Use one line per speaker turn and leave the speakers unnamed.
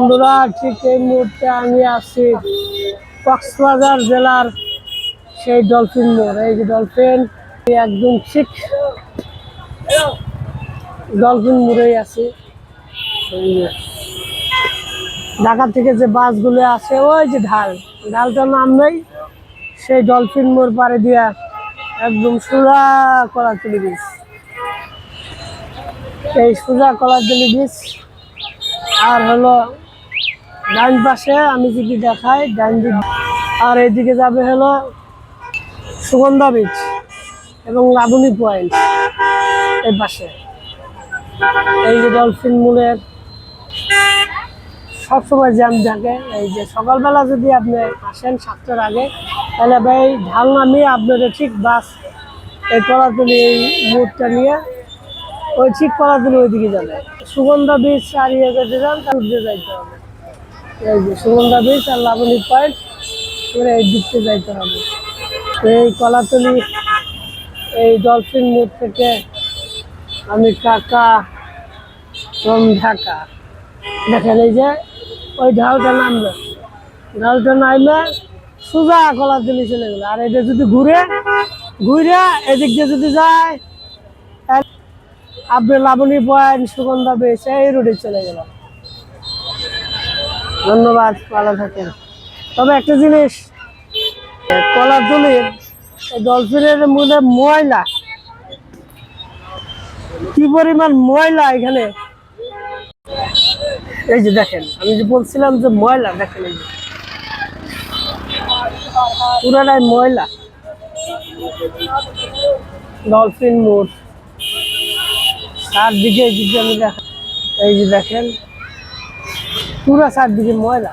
বন্ধুরা, ঠিক এই মুহূর্তে আমি আছি কক্সবাজার জেলার সেই ডলফিন মোড়। এই যে ডলফিন একদম ঠিক ডলফিন মোড়েই আছে। ঢাকা থেকে যে বাসগুলো আছে, ওই যে ঢাল। ঢালটার নাম নেই, সেই ডলফিন মোড় পাড়ে দিয়া একদম সোজা কলাতলি বীজ এই সোজা কলাতলি বীজ আর হলো ডান পাশে আমি যদি দেখাই, ডান দিক। আর এইদিকে যাবে হলো সুগন্ধা বীচ এবং লাবণী পয়েন্ট এই পাশে। এই যে ডলফিন মূলের সবসময় জ্যাম থাকে। এই যে সকালবেলা যদি আপনি আসেন সাতটার আগে, তাহলে ভাই ঢাল নামিয়ে আপনাদের ঠিক বাস এই কলাতলি এই মুহূর্তটা নিয়ে ওই ঠিক কলাতলি ওইদিকে যাবে। সুগন্ধা বীজ আর ইয়ে যেতে যান তার যাইতে হবে। সুগন্ধা বীজ আর লাবণী পয়েন্ট করে এই দিকতে যাইতে হবে। এই কলাতলি, এই ডলফিন মোড় থেকে আমি কাকা from ঢাকা। দেখেন এই যে, ওই ঢালটা নামলো। ঢালটা নামলে সোজা কলার দিলে চলে গেলো। আর এটা যদি ঘুরে ঘুরে এদিক দিয়ে যদি যায় আপনি লাবণী পয়েন্ট সুগন্ধা বেশ এই রোডে চলে গেল ধন্যবাদ, ভালো থাকেন। তবে একটা জিনিস কলার তুলির ডলফিনের মধ্যে ময়লা, কি পরিমাণ ময়লা এখানে? এই যে দেখেন, আমি যে বলছিলাম যে ময়লা, দেখেন এই যে। পুরাটাই ময়লা। ডলফিন মোড় চারদিকে যদি আমি দেখ এই যে দেখেন পুরা চারদিকে ময়লা।